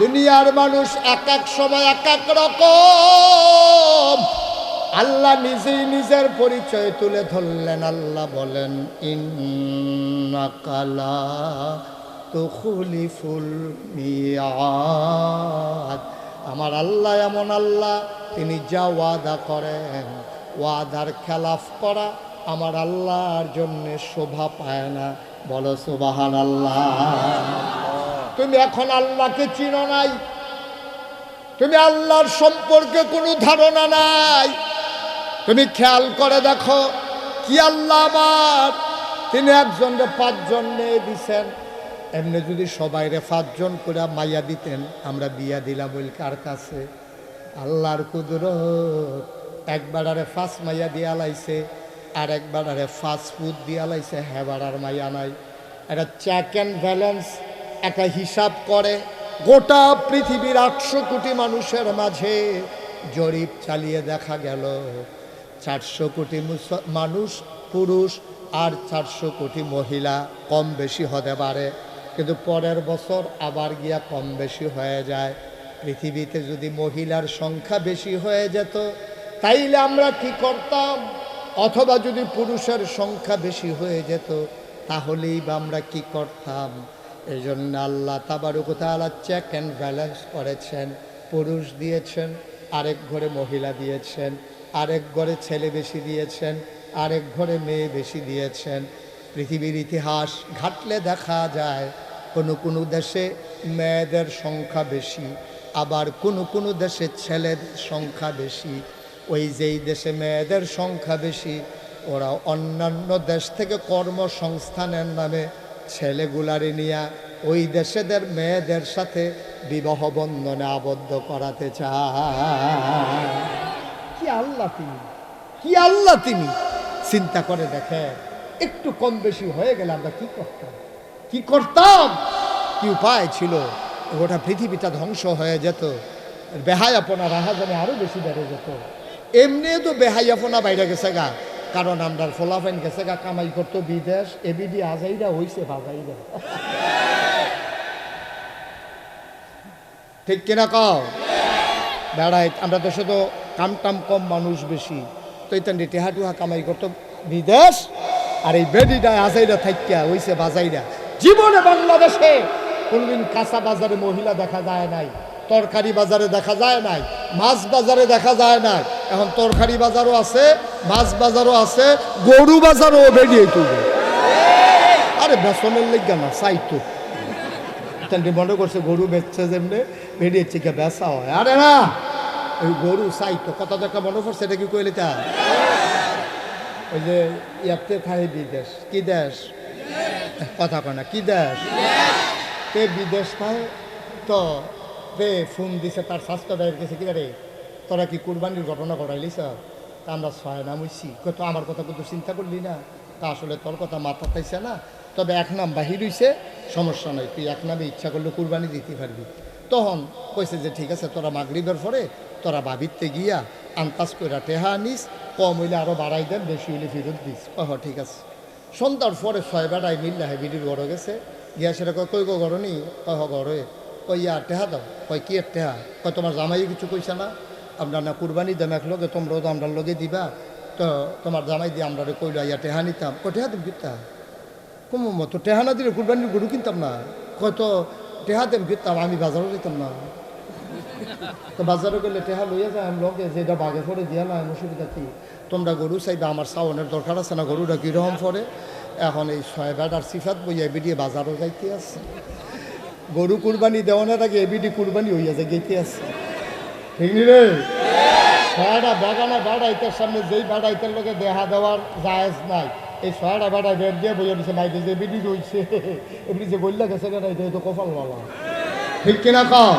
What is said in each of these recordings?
দুনিয়ার মানুষ এক এক সময় এক এক রকম। আল্লাহ নিজেই নিজের পরিচয় তুলে ধরলেন। আল্লাহ বলেন আমার আল্লাহ এমন আল্লাহ, তিনি যা ওয়াদা করেন, ওয়াদার খেলাফ করা আমার আল্লাহর জন্য শোভা পায় না। বলো সুবাহান আল্লাহ তুমি এখন আল্লাহকে চিনো নাই। তুমি আল্লাহর সম্পর্কে কোনো ধারণা নাই। তুমি খেয়াল করে দেখো, কি আল্লাহ আমার। তিনি একজনকে পাঁচজন মেয়ে দিছেন। এমনি যদি সবাইরে পাঁচজন করে মাইয়া দিতেন, আমরা বিয়া দিলাম বল কার কাছে। আল্লাহর কুদরত, একবার আরে ফার্স্ট মাইয়া দিয়া লাইছে, আর একবার আরে ফাস্ট ফুড দিয়া লাইছে আর মাইয়া নাই। এটা চেক অ্যান্ড ব্যালেন্স একটা হিসাব করে, গোটা পৃথিবীর আটশো কোটি মানুষের মাঝে জরিপ চালিয়ে দেখা গেল। চারশো কোটি মানুষ, পুরুষ আর চারশো কোটি মহিলা কম বেশি হতে পারে। কিন্তু পরের বছর আবার গিয়া কম বেশি হয়ে যায়। পৃথিবীতে যদি মহিলার সংখ্যা বেশি হয়ে যেত, তাইলে আমরা কি করতাম? অথবা যদি পুরুষের সংখ্যা বেশি হয়ে যেত, তাহলেই বা আমরা কি করতাম? এই জন্য আল্লাহ তাবারুকতালা চেক অ্যান্ড ব্যালেন্স করেছেন। পুরুষ দিয়েছেন, আরেক ঘরে মহিলা দিয়েছেন, আরেক ঘরে ছেলে বেশি দিয়েছেন, আরেক ঘরে মেয়ে বেশি দিয়েছেন। পৃথিবীর ইতিহাস ঘাটলে দেখা যায়, কোনো কোনো দেশে মেয়েদের সংখ্যা বেশি, আবার কোনো কোনো দেশে ছেলেদের সংখ্যা বেশি। ওই যেই দেশে মেয়েদের সংখ্যা বেশি, ওরা অন্যান্য দেশ থেকে কর্মসংস্থানের নামে ছেলেগুলারে নিয়ে ওই দেশেদের মেয়েদের সাথে বিবাহ বন্ধনে আবদ্ধ করাতে চায়। কি আল্লাহ তিনি? কি আল্লাহ তিনি? চিন্তা করে দেখে একটু কম বেশি হয়ে গেলে আমরা কি করতাম? কি করতাম? কি উপায় ছিল? গোটা পৃথিবীটা ধ্বংস হয়ে যেত, বেহায়াপনা রাহাজানে আরও বেশি বেড়ে যেত। এমনি তো বেহাইয়াপনা বাইরে গেছে গা। কারণ আমরা ফোলাফাইন গেছে কামাই করতো বিদেশ, এবিডি আজাইরা হইছে, বাজাইরা। ঠিক কিনা কও? বেড়াই, আমরা তো কাম টাম কম মানুষ বেশি। তো ইতান টেহা টুহা কামাই করতো বিদেশ, আর এই বেডিটা আজাইরা থাইকা হইছে, বাজাইরা। জীবনে বাংলাদেশে কোনদিন কাঁচা বাজারে মহিলা দেখা যায় নাই, তরকারি বাজারে দেখা যায় নাই মাছ বাজারে দেখা যায় না। এখন তরকারি বাজারও আছে মাছ বাজারও আছে গরু বাজারও বেরিয়ে তুলবে আরে বেসনের লেগা না চাইতো তাহলে মনে করছে গরু বেচছে যেমনি বেরিয়েছে কে বেচা হয়। আরে না ওই গরু চাইতো কত দেখা মনে পড়ছে এটা কি কইলে তা? ওই যে ইয়াতে খাই বিদেশ কি দেশ? কথা কয় না কি দেশ? তে বিদেশ খায় তো তে ফোন দিছে, তার স্বাস্থ্য ব্যয়ের কাছে কি রে? তোরা কি কুরবানির ঘটনা ঘটাইলিস তা আমরা ছয় নাম হইছি। কই তো আমার কথা কিন্তু চিন্তা করলি না। তা আসলে তোর কথা মাথা পাইছে না। তবে এক নাম বাহির হইছে, সমস্যা নাই। তুই এক নামে ইচ্ছা করলে কুরবানি দিতে পারবি। তখন কইছে যে, ঠিক আছে, তোরা মাগরিবের পরে তোরা ভাবিতে গিয়া আন্তাজ কইরা টেহা আনিস, কম হইলে আরও বাড়াই দেন, বেশি হইলে ফেরত দিস। কহ ঠিক আছে। সন্ধ্যার পরে ছয় বেড়ায় মিল্লা হেবিডির ঘর গেছে। গিয়া সেটা কই গো ঘরনি কয় হ ঘরে। কই ইয়া টেহা দাও? কয় কি টেহা? কয় তোমার জামাই কিছু কইছে না? আমরা না কুরবানি দেম এক লগে তোমরাও তো আমরা লগে দিবা। তো তোমার জামাই দিয়ে আমরা কইলো ইয়া টেহা নিতাম। কয় টেহা দেম কিতা কম তো টেহা না দিলে কুরবানির গরু কিনতাম না। কয় তো টেহা দেম কিনতাম আমি বাজারও যেতাম না। তো বাজারে গেলে টেহা লইয়া যায় আমি লগে যেটা বাগে পরে দিয়া না অসুবিধা কি? তোমরা গরু চাইবে, আমার সাউনের দরকার আছে না, গরুটা কীরকম পরে এখন এই ছয় বেটার সিফাত বইয়া এবিডিয়ে বাজারও যাইতে আছে। গরু কুরবানি দেওয়ানোর আগে এবিডি কুরবানি হইয়া যায় গেতে আছে। ঠিক নি রে? ছয়টা বেগানা বেড়া ইতার সামনে যেই বেড়া ইতার লোকে দেহা দেওয়ার জায়েজ নাই। এই ছয়টা বেড়া বের দিয়ে বইয়া দিছে মাইতে যে এবিডি রইছে এবিডি যে বললা গেছে কেন এটা তো কপাল বলা। ঠিক কিনা কও?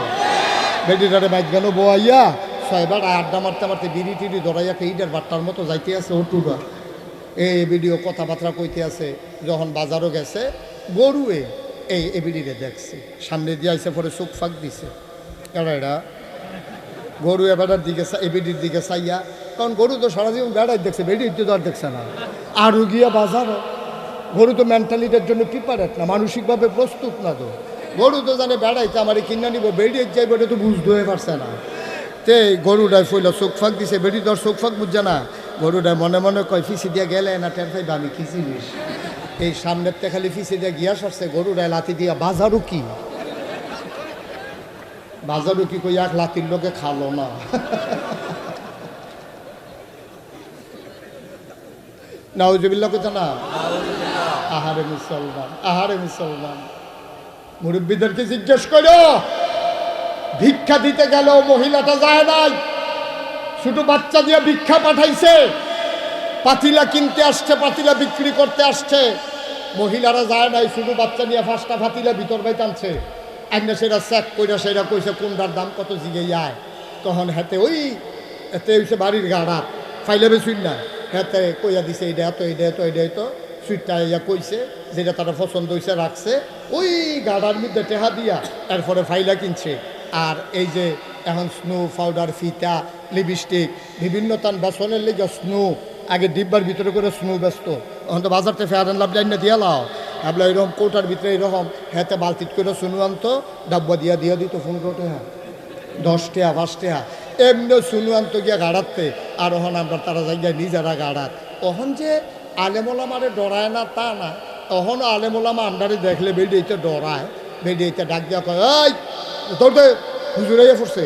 বেডিটারে বাইক গেল বোয়াইয়া ছয়বার আড্ডা মারতে মারতে বিড়ি টিড়ি দৌড়াইয়া এইটার বাট্টার মতো যাইতে আছে হটুরা এই ভিডিও কথাবার্তা কইতে আছে যখন বাজারও গেছে গরুয়ে এই এবিডিরে দেখছি। সামনে দিয়ে আইসে পরে চোখ ফাঁক দিছে। এরা গরু এবারের দিকে এবিডির দিকে চাইয়া, কারণ গরু তো সারা জীবন বেড়াই দেখছে, বেডির তো আর দেখছে না। আরও গিয়া বাজারও। গরু তো মেন্টালিটির জন্য প্রিপারেট না, মানসিকভাবে প্রস্তুত না তো। গরু তো জানে বেড়াইতে আমার কিনা নিব, বেড়িয়ে যাইব এটা তো বুঝতে হয়ে পারছে না। তে গরুটায় ফইল চোখ ফাঁক দিছে বেড়ি তোর চোখ ফাঁক বুঝছে না। গরুটায় মনে মনে কয়, ফিসি দিয়া গেলে না, টের পাইবা আমি, কি জিনিস? এই সামনের তে খালি ফিসি দিয়া গিয়া সারছে গরুটায় লাতি দিয়া বাজারও কি? বাজারও কি? কই এক লাতির লোকে খালো না। নাউজুবিল্লাহ কোথা না? আহারে মুসলমান আহারে মুসলমান। মুরব্বীদেরকে জিজ্ঞেস করো ভিক্ষা দিতে গেল মহিলাটা যায় নাই? ছোট বাচ্চা দিয়ে ভিক্ষা পাঠাইছে? পাতিলা কিনতে আসছে, পাতিলা বিক্রি করতে আসছে। মহিলারা যায় নাই, শুধু বাচ্চা নিয়ে ফাঁসটা পাতিলা ভিতর বাই টানছে। আইনে সেটা চেক কইরা সেটা কইছে কোনটার দাম কত জিগে যায় তখন হাতে ওই এতে হইছে বাড়ির গাড়া। ফাইলে বেশুন না। হাতে কইয়া দিছে এইটা এত এইটা এত এইটা তো সুইটটা ইয়া কইছে, যেটা তারা পছন্দ হয়েছে রাখছে। ওই গাড়ার মধ্যে টেহা দিয়া এরপরে ফাইলা কিনছে। আর এই যে এখন স্নো পাউডার, ফিতা, লিপস্টিক, বিভিন্ন তান বেসনের লেগে স্নো। আগে ডিব্বার ভিতরে করে স্নো ব্যস্ত। এখন তো বাজারতে ফেয়ার লাভ না দিয়া লাও। আপনার এরকম কোটার ভিতরে এরকম হাতে বালতিত করে শুনু আনতো, ডাব্বা দিয়া দিয়া দিত পনেরো টাকা দশ টাকা পাঁচ টাকা এমনি শুনু আনতো গিয়া গাড়াতে, আর ওহন আমরা তারা যাই জায়গায় নিজেরা গাড়াত। ওহন যে আলেমোলামারে ডরায় না তা না। তখন আলেমোলামা আন্ডারে দেখলে বেডিয়েতে ডরায়। বেডিয়েতে ডাক দিয়া কয়, এই, দৌড় হুজুরাইয়া পড়ছে।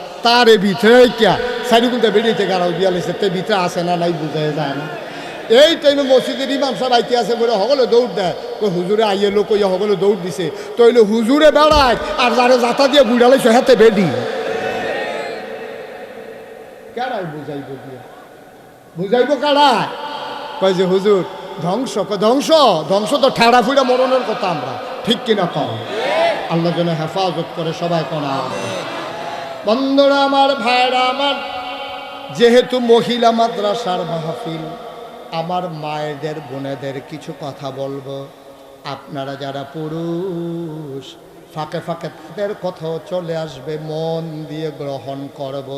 তার ভিতরে কিয়া সাইডুকুলতে বেরিয়েছে গাড়াও দিয়া লেছে, তে ভিতরে আসে না নাই বুঝাই যায় না এই টাইমে মসজিদের ইমাম সাহেব আইতে আছে বলে সকলে দৌড় দেয় কই হুজুরে আইয়ে লোক কইয়া সকলে দৌড় দিছে। তো হুজুরে বেড়ায় আর যারে যাতা দিয়ে বুড়ালাইছে হাতে বেডি কেডাই বুঝাইব দিয়া? বুঝাইব কারায় কয় যে হুজুর ধ্বংস ধ্বংস ধ্বংস তো ঠেড়া ফুড়া মরণের কথা আমরা, ঠিক কিনা কম আল্লাহ যেন হেফাজত করে সবাই কনা। বন্ধুরা আমার ভাইরা আমার। যেহেতু মহিলা মাদ্রাসার মাহফিল, আমার মায়েদের, বোনেদের কিছু কথা বলব। আপনারা যারা পুরুষ, ফাঁকে ফাঁকে তাদের কথাও চলে আসবে, মন দিয়ে গ্রহণ করব।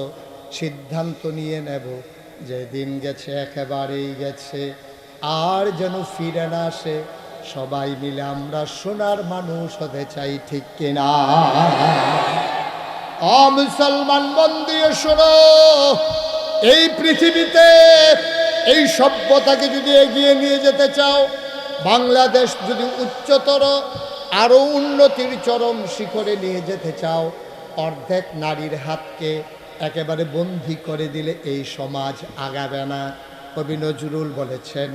সিদ্ধান্ত নিয়ে নেব, যে দিন গেছে, একেবারেই গেছে। আর যেন ফিরে না আসে, সবাই মিলে আমরা সোনার মানুষ হতে চাই, ঠিক কিনা? মুসলমান মন দিয়ে শোনো, এই পৃথিবীতে এই সভ্যতাকে যদি এগিয়ে নিয়ে যেতে চাও, বাংলাদেশ যদি উচ্চতর, আরও উন্নতির চরম শিখরে নিয়ে যেতে চাও, অর্ধেক নারীর হাতকে একেবারে বন্দি করে দিলে এই সমাজ আগাবে না। কবি নজরুল বলেছেন,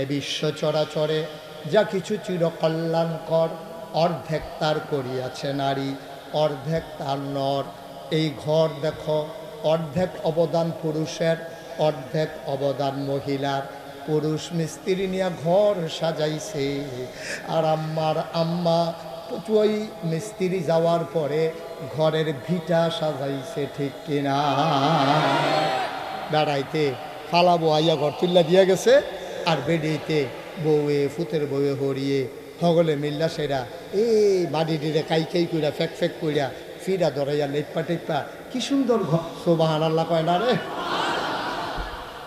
এ বিশ্ব চরাচরে যা কিছু চিরকল্যাণকর, অর্ধেক তার করিয়াছে নারী। অর্ধেক তার নর। এই ঘর দেখো, অর্ধেক অবদান পুরুষের, অর্ধেক অবদান মহিলার। পুরুষ মিস্ত্রি নিয়ে ঘর সাজাইছে, আর আম্মার আম্মা ওই মিস্ত্রি যাওয়ার পরে ঘরের ভিটা সাজাইছে, ঠিক কিনা? বেড়াইতে ফালাবো আইয়া ঘর তুল্লা দিয়া গেছে, আর বেডিতে বউয়ে, ফুতের বউয়ে হরিয়ে হগলে মিল্লা সেরা। এই বাড়ি ডিরে কাই কাই কইরা, ফেক ফেক কইরা ফিরা ধরাইয়া লেপা টেপা কি সুন্দর ঘর। সোবাহান আল্লাহ কয় না রে।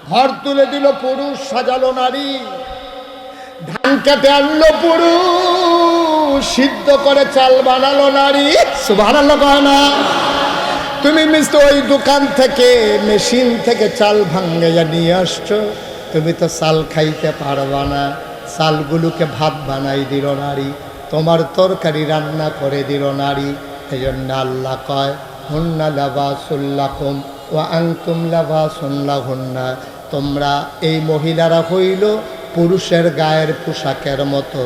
ঘর তুলে দিল পুরুষ, সাজালো নারী। ধান কাটে আনলো পুরুষ, সিদ্ধ করে চাল বানালো নারী। সুবাহান আল্লাহ কয় না। তুমি মিস্টার ওই দোকান থেকে মেশিন থেকে চাল ভাঙ্গাইয়া নিয়ে আসছো। তুমি তো চাল খাইতে পারবা না। চালগুলোকে ভাত বানাই দিল নারী, তোমার তরকারি রান্না করে দিল নারী। এই জন্য আল্লাহ কয়, হুন্না লাভা সুল্লাকুম ও আংতুম লাভা সুল্লা হুন্না তোমরা এই মহিলারা হইল পুরুষের গায়ের পোশাকের মতো,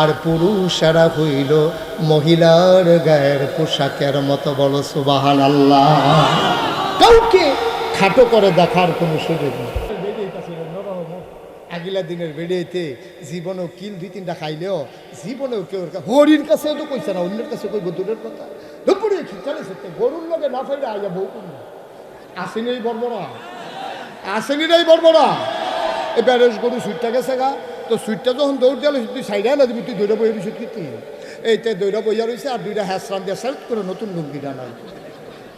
আর পুরুষেরা হইল মহিলার গায়ের পোশাকের মতো। বলো সুবাহান আল্লাহ কাউকে খাটো করে দেখার কোনো সুযোগ নেই। আগিলা দিনের বেড়েতে জীবনেও কিল দুই তিনটা খাইলেও জীবনেও কেউ হরির কাছে তো কইছে না, অন্যের কাছে কইব দূরের কথা। দুপুরে খিচালে সত্যি গরুর লগে না ফাইলে আইয়া বউ আসেনি এই বর্বরা আসেনি এই বর্বরা এই ব্যারেজ গরু সুইটটা গেছে গা। তো সুইটটা যখন দৌড় দিয়ালো, তুই সাইডে না দিবি, তুই দৌড়া বইয়া রয়েছে কি এইতে দৌড়া বইয়া রয়েছে আর দুইটা হ্যাসরান দিয়ে সেলেক্ট করে নতুন লুঙ্গি ডানাই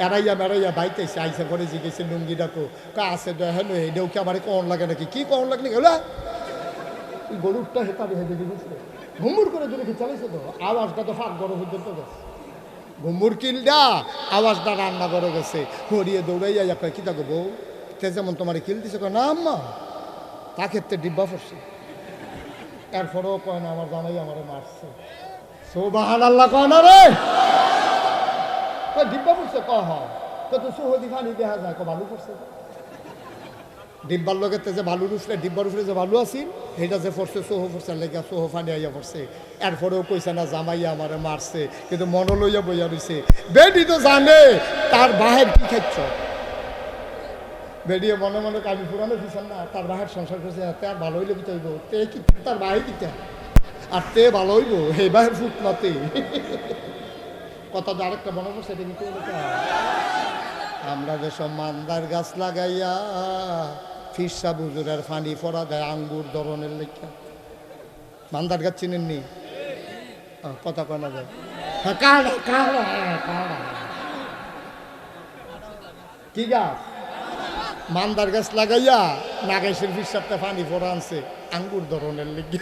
এড়াইয়া মেড়াইয়া বাইতেছে, আইসা করে জিজ্ঞেসে লুঙ্গি ডাকো। কা আছে হেন এটাও কি আমার কন লাগে নাকি? কি কন লাগে নাকি? ওই গরুরটা হেতারে হেঁটে দিয়েছিল ঘুমুর করে দূরে চালাইছে তো, আওয়াজটা তো ফাঁক গরম পর্যন্ত গেছে। ঘুমুর কিলটা আওয়াজটা রান্না করে গেছে। হরিয়ে দৌড়াইয়া একটা কি থাকো বউ? তে যেমন তোমার কিল দিছে না আম্মা, তা ক্ষেত্রে ডিব্বা পড়ছে এরপরেও কয় না, আমার জামাই আমারে মারছে। সোবাহান আল্লাহ কয় না রে! ডিব্বা পড়ছে? কয় হয় তো তো সুহদি ফানি দেখা যায়। কয়, বালু পড়ছে। ডিব্বার লগে যে বালুর উঠলে ডিব্বার উঠলে যে বালু আছিল, সেইটা যে পড়ছে সোহ পড়ছে, লেগে সোহ ফানি আইয়া পড়ছে। এরপরেও কইছে, না, জামাইয়া আমারে মারছে, কিন্তু মন লইয়া বইয়া রইছে। বেডি তো জানে, তার বাহের কি খাচ্ছ বেরিয়ে মনে মনে কামি পুরানো দিছেন না, তার বাহের সংসার করছে তে আর ভালো হইলে কি হইব? তে কি তার বাহে কিতা? আর তে ভালো হইব হে বাহের ফুট নাতে কথা তো আরেকটা পড়ছে এটা কিন্তু আমরা যেসব মান্দার গাছ লাগাইয়া ফিরসা বুজুরের ফানি ফরা দেয়, আঙ্গুর ধরনের লেখা। মান্দার গাছ চিনেননি? কথা কনা যায়। হ্যাঁ কি গাছ? মান্দার গাছ লাগাইয়া নাগেশের ফিরসারটা ফানি ফোড়া আনছে, আঙ্গুর ধরনের লেগে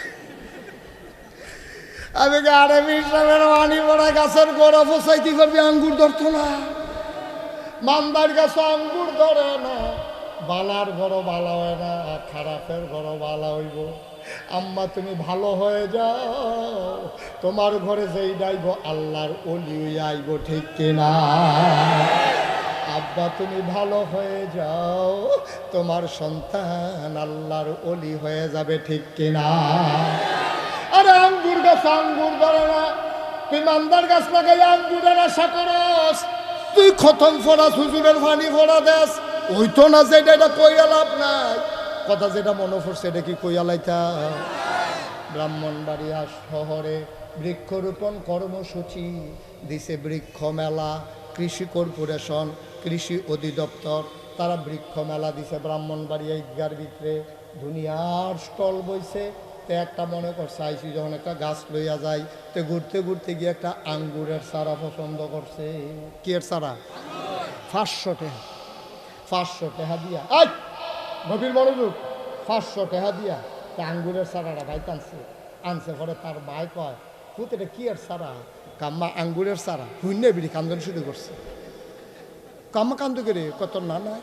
আমি আরে ফিরসাবের ফানি ফোড়া গাছের গোড়া ফসাইতে পারবি, আঙ্গুর ধরতো না। মান্দার গাছ আঙ্গুর ধরে না। বালার ঘর বালা হয় না খারাপের ঘর বালা হইব। আম্মা, তুমি ভালো হয়ে যাও। তোমার ঘরে যেই ডাইব, আল্লাহর অলি আইব, ঠিক কিনা? আব্বা, তুমি ভালো হয়ে যাও। তোমার সন্তান আল্লাহর অলি হয়ে যাবে, ঠিক কিনা? গাছ আঙ্গুর ধরে না তুই মান্দার গাছ লাগাই আঙ্গুরের আশা করস। তুই খতম ফোড়া সুজুরের ফানি ফোড়া দেস। ওই তো না যেটা এটা কইয়া লাভ নাই। কথা যেটা মনে পড়ছে, এটা কি কইয়া লাইতা? ব্রাহ্মণবাড়িয়া শহরে বৃক্ষরোপণ কর্মসূচি দিছে বৃক্ষ মেলা, কৃষি কর্পোরেশন, কৃষি অধিদপ্তর। তারা বৃক্ষ মেলা দিছে, ব্রাহ্মণবাড়িয়া ঈদগার ভিতরে। দুনিয়ার স্টল বইছে তে একটা মনে করছে, আইসি যখন একটা গাছ লইয়া যায়, তে ঘুরতে ঘুরতে গিয়ে একটা আঙ্গুরের চারা পছন্দ করছে। কি এর চারা? পাঁচশো টাকা পাঁচশো টাকা দিয়া। আই! গভীর মনোযোগ। পাঁচশো টাকা দিয়া তা আঙ্গুরের চারাটা ভাই আনছে। আনছে পরে তার ভাই কয়, পুত, এটা কি আর চারা? কাম্মা, আঙ্গুরের চারা। শূন্য বিড়ি কান্দন শুরু করছে। কাম্মা কান্দ করে কত না না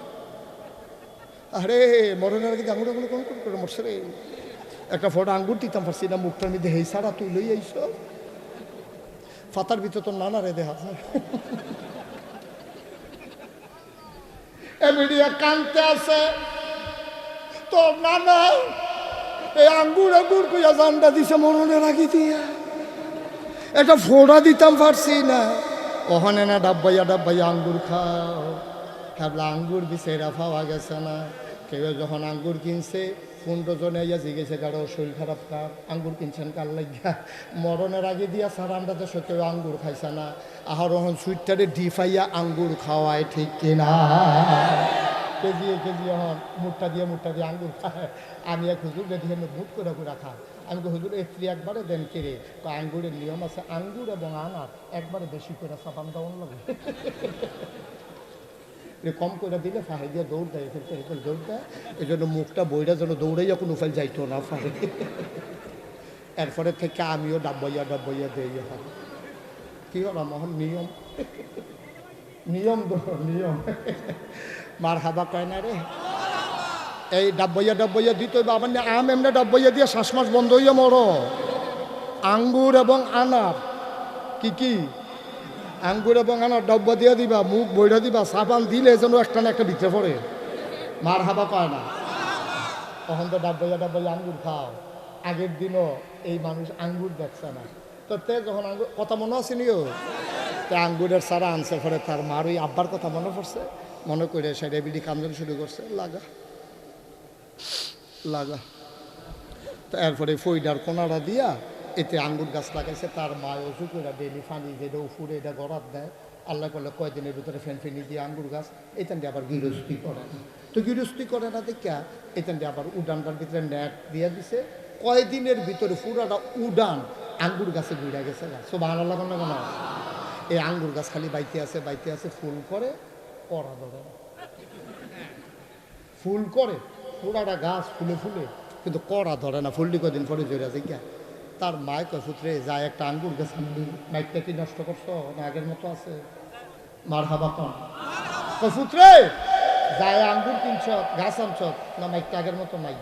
আরে, মরণের আগে আঙ্গুর আঙুর কোন করে মরছে রে? একটা ফটো আঙ্গুর দিতাম পারছি না মুখটার মধ্যে হেই সারা তুই লই আইস। ফাতার ভিতর তো নানা রে যায় এমিডিয়া কানতে আছে, তোর নানা, এই আঙ্গুর আঙ্গুর কইয়া জানটা দিছে মরণে রাখি দিয়া। একটা ফোড়া দিতাম পারছি না। ওখানে না ডাব্বাইয়া ডাব্বাইয়া আঙ্গুর খাও। ভাবলা আঙ্গুর বিছেরা পাওয়া গেছে না। কেউ যখন আঙ্গুর কিনছে পনেরো জনে ইয়া জিগেছে কারও শরীর খারাপ কার আঙ্গুর কিনছেন কার লাগিয়া। মরণের আগে দিয়া সারা আমরা তো কেউ আঙ্গুর খাইছে না। আহার ওখান সুইটটারে ডিফাইয়া আঙ্গুর খাওয়ায়, ঠিক কিনা কেজি কেজি এখন মুটটা দিয়ে মুটটা দিয়ে আঙ্গুর খায়। আমি এক হুজুর দিয়ে মুট করে করে খাই। আমি হুজুর একটু একবারে দেন কেড়ে তো আঙ্গুরের নিয়ম আছে, আঙ্গুর এবং আনার একবারে বেশি করে চাপান দেওয়ান লাগে। এ কম করে দিলে ফাহে দিয়ে দৌড় দেয়, এখানে এখানে দৌড় দেয়। এই জন্য মুখটা বইটা যেন দৌড়াইয়া কোনো উপায় যাইতো না ফাহে এরপরে থেকে আমিও ডাব্বাইয়া ডাব্বাইয়া দেই হয় কি হলো, মহন নিয়ম? নিয়ম নিয়ম। মার হাবা কয় না রে? এই ডাব্বাইয়া ডাব্বাইয়া দিতে আবার আম এমনি ডাব্বাইয়া দিয়ে শ্বাস মাস বন্ধ হইয়া মরো। আঙ্গুর এবং আনার, কি কি? আঙ্গুর এবং ডব্বা দিয়ে দিবা, মুখ বইটা দিবা, সাবান দিলে যেন একটা না একটা ভিতরে পড়ে। মার হাবা পায় না। তখন তো ডাব্বাইয়া ডাব্বাইয়া আঙ্গুর খাও। আগের দিনও এই মানুষ আঙ্গুর দেখছে না। তো তে যখন আঙ্গুর কথা মনে আছে নিও? তে আঙ্গুরের সারা আনছে ফলে তার মার ওই আব্বার কথা মনে পড়ছে। মনে করে সেটা বিডি কান্দন শুরু করছে। লাগা। লাগা। তো এরপরে ফইডার কোনারা দিয়া এতে আঙ্গুর গাছ লাগাইছে, তার মা ওষুধ করে ডেলি পানি যেটা উফুরে, এটা গড়াত দেয়। আল্লাহ করলে কয়দিনের ভিতরে ফ্যান ফেনি দিয়ে আঙ্গুর গাছ? এখান দিয়ে আবার গৃহস্থী করে। না তো গৃহস্থী করে না দেখা এখান দিয়ে আবার উডানটার ভিতরে নেট দিয়ে দিছে। কয়দিনের ভিতরে পুরাটা উডান আঙ্গুর গাছে ঘুরে গেছে সব ভালো লাগান না কেন? এই আঙ্গুর গাছ খালি বাইতে আছে বাইতে আছে, ফুল করে, করা ধরে। ফুল করে, পুরাটা গাছ ফুলে ফুলে, কিন্তু কড়া ধরে না। ফুলটি কদিন পরে জোরে আছে গিয়া তার মায় কয়, পুত্রে যায় একটা আঙ্গুর গাছ মাইকটা কি নষ্ট করছ? না, আগের মতো আছে। মার হাবা কন। কয়, পুত্রে যায় আঙ্গুর কিনছ, গাছ আনছ, না মাইকটা আগের মতো নাই?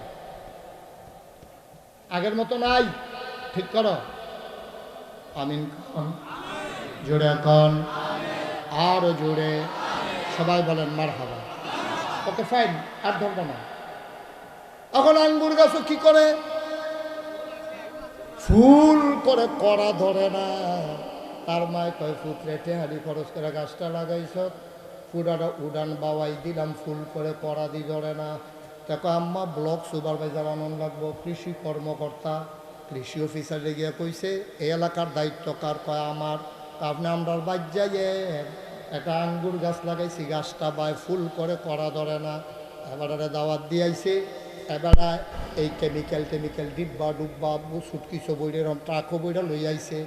আগের মতো নাই, ঠিক করো। আমিন কন। জোরে কন। আরও জোরে। সবাই বলেন মার হাবা ওকে, ফাইন, আর ধরবো না। এখন আঙ্গুর গাছও কি করে? ফুল করে করা ধরে না। তার মায় কয়, পুত্রে, টেহারি খরচ করে গাছটা লাগাইছ। পুরাটা উড়ান বাওয়াই দিলাম ফুল করে করা দি ধরে না। দেখো, আম্মা ব্লক সুপারভাইজার আনন্দ লাগবো, কৃষি কর্মকর্তা, কৃষি অফিসারে গিয়ে কইছে এই এলাকার দায়িত্ব কার? কয়, আমার। আপনি আমরা বাদ যাইয়ে একটা আঙ্গুর গাছ লাগাইছি, গাছটা বায় ফুল করে করা ধরে না। এবারে দাওয়াত দিয়াইছে এবারে এই কেমিক্যাল টেমিক্যাল ডিব্বা, ডুব্বা সুটকি বইরে রম ট্রাকও বইরা লই আইছে।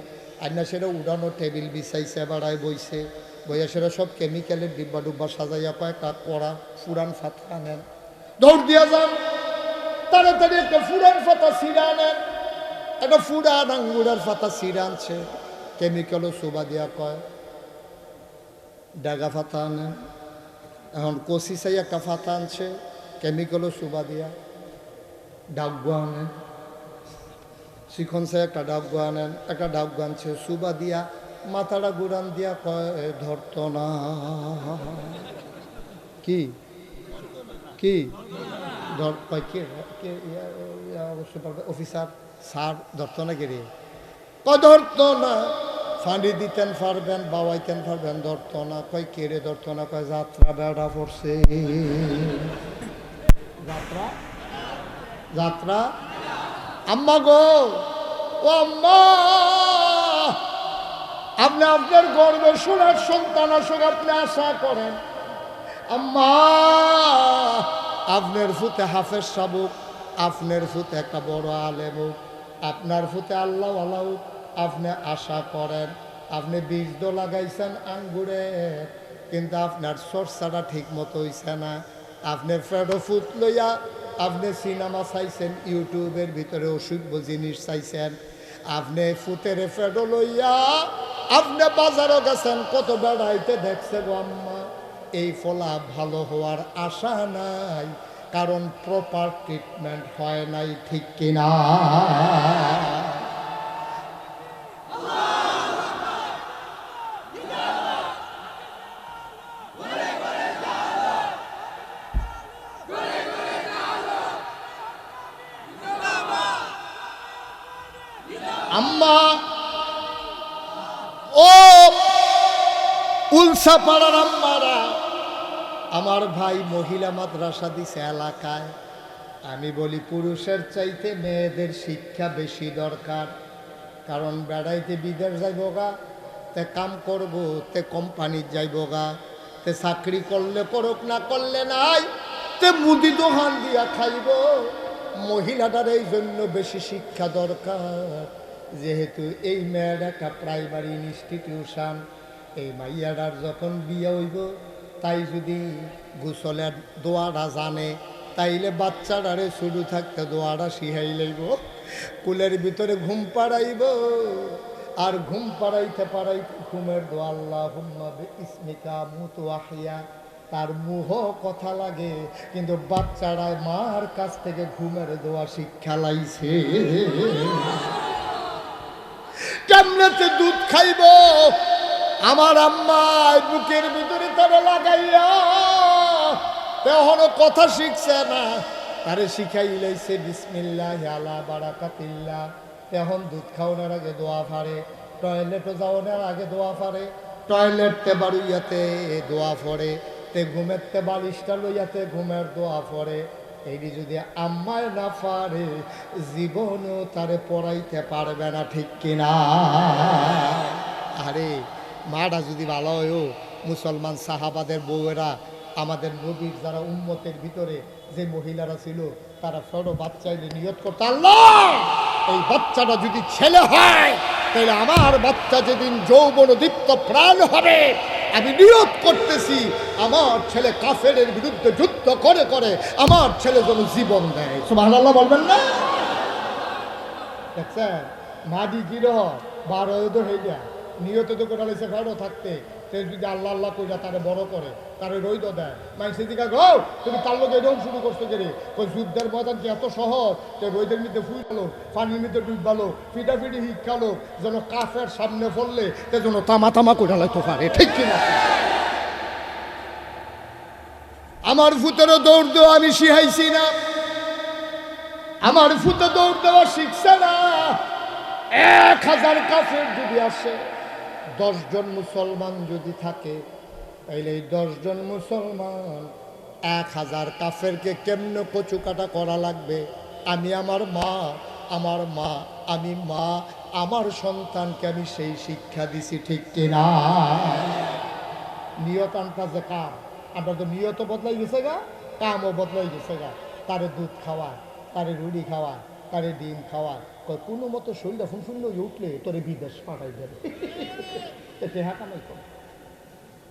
আইনা সেটা উড়ানো টেবিল বিছাইছে এবারায় বইছে। বইয়া সেটা সব কেমিক্যালের ডিব্বা, ডুব্বা সাজাইয়া কয়েকটা করা ফুরান ফাতা নেন দৌড় দিয়া যান তাড়াতাড়ি একটা ফুরান ফাতা সিরা নেন একটা ফুরান আঙ্গুরের ফাতা সিরা আনছে। কেমিক্যালও সুবা দিয়া কয়। ডাগা ফাতা আনেন। এখন কষি চাই একটা ফাতা আনছে। কেমিক্যালও সুবা দিয়া। ডাব্বু আনেন শিখন চাই একটা ডাব্বু আনেন একটা ডাব্বু আনছে সুবা দিয়া মাথাটা গুড়ান দিয়া কয় "এ, ধরত না। কি? কি? ধর কে কে অফিসার স্যার ধরত না কে রে? ধরত না। ফাঁড়ি দিতেন পারবেন বাবাইতেন পারবেন ধরত না। কয় কেড়ে ধরত না? কয় যাত্রা বেড়া পড়ছে। যাত্রা? যাত্রা। আম্মা গো, ও আম্মা! আপনি আপনার গর্বে সোনার সন্তান আসুক, আপনি আশা করেন। আম্মা, আপনার ফুতে হাফেজ সাবুক, আপনার ফুতে একটা বড় আলেম আপনার ফুতে আল্লাহ আল্লাহ আপনি আশা করেন। আপনি বীজ তো লাগাইছেন আঙ্গুরে, কিন্তু আপনার সরষাটা ঠিক মতো হইছে না। আপনি ফেডো ফুট লইয়া আপনি সিনেমা চাইছেন, ইউটিউবের ভিতরে অসুখ জিনিস চাইছেন, আপনি ফুতের ফেডো লইয়া, আপনি বাজারও গেছেন, কত বেড়াইতে দেখছে গো আম্মা, এই ফলা ভালো হওয়ার আশা নাই, কারণ প্রপার ট্রিটমেন্ট হয় নাই ঠিক কিনা। উলসা পাড়ার আম্মারা। আমার ভাই মহিলা মাদ্রাসা দিছে এলাকায়। আমি বলি, পুরুষের চাইতে মেয়েদের শিক্ষা বেশি দরকার। কারণ বেড়াইতে বিদেশ যাইব গা, তে কাম করব, তে কোম্পানির যাইব গা, তে চাকরি করলে করুক, না করলে নাই, তে মুদি দোকান দিয়া খাইব। মহিলাটার এই জন্য বেশি শিক্ষা দরকার। যেহেতু এই মেয়ের একটা প্রাইমারি ইনস্টিটিউশন এই মাইয়াটার যখন বিয়ে হইব, তাই যদি গোসলের দোয়াটা জানে, তাইলে বাচ্চাটারে শুরু থাকতে দোয়াটা শিহাই লইব। কুলের ভিতরে ঘুম পাড়াইব। আর ঘুম পাড়াইতে পাড়াইতে ঘুমের দোয়া আল্লাহ ইসমিকা মুতু আহিয়া তার মুহ কথা লাগে, কিন্তু বাচ্চারা মার কাছ থেকে ঘুমের দোয়া শিক্ষা লাইছে। কেমনেতে দুধ খাইব? আমার আম্মা বুকের ভিতরে তারা লাগাইয়া এখনও কথা শিখছে না। তারে শিখাই লাইছে বিসমিল্লাহ আলা বারাকাতিল্লা এখন দুধ খাওয়ানোর আগে দোয়া ফারে টয়লেটে যাওয়ানোর আগে দোয়া ফারে টয়লেট তে বাড়ুইয়াতে দোয়া ফরে তে ঘুমের তে বালিশটা লইয়াতে ঘুমের দোয়া ফরে এইটি যদি আম্মায় না পারে জীবনও তারে পড়াইতে পারবে না, ঠিক কিনা? আরে মাটা যদি ভালো হয়েও মুসলমান সাহাবাদের বউয়েরা, আমাদের নবীর যারা উম্মতের ভিতরে যে মহিলারা ছিল, তারা ছোট বাচ্চাইলে নিয়ত করতে এই বাচ্চাটা যদি ছেলে হয় তাহলে আমার বাচ্চা যেদিন যৌবন দীপ্ত প্রাণ হবে, আমি নিয়ত করতেছি, আমার ছেলে কাফেরের বিরুদ্ধে যুদ্ধ করে করে, আমার ছেলে যেন জীবন দেয়। সুবহানাল্লাহ বলবেন না? দেখছেন? মাদি গিরহ, বারো হয়ে যায় নিয়ত তো করে লাইছে ঘরও থাকতে। সে যদি আল্লাহ আল্লাহ কইরা তারে বড় করে, তারে রইদ দেয়। মাইসে দিকা গো তুমি তার লোক এরকম শুরু করছ যে রে কই যুদ্ধের ময়দান কি এত সহজ? তো রইদের মধ্যে ফুই গেলো পানির মধ্যে ডুববালো ফিটাফিটি শিক্ষালো যেন কাফের সামনে পড়লে তে যেন তামা তামা করে লাইতে পারে। ঠিক কিনা আমার ভূতেরও দৌড় দেওয়া আমি শিখাইছি না। আমার ফুতে দৌড় দেওয়া শিখছে না। এক হাজার কাফের যদি আসে দশজন মুসলমান যদি থাকে, তাইলে এই দশজন মুসলমান এক হাজার কাফেরকে কেমন কচু কাটা করা লাগবে? আমি আমার মা আমার মা, আমি মা, আমার সন্তানকে আমি সেই শিক্ষা দিছি ঠিক কিনা? নিয়ত আনটা যে কাম, আমরা তো নিয়ত বদলাই গেছে গা, কামও বদলাই গেছে গা। তারে দুধ খাওয়ায়, তারে রুটি খাওয়ায়, তারে ডিম খাওয়ায় কয় কোনো মতো শরীরটা ফুনফুন্ন হয়ে উঠলে তোরে বিদেশ পাঠাই দেবে। টেহা নাই কর।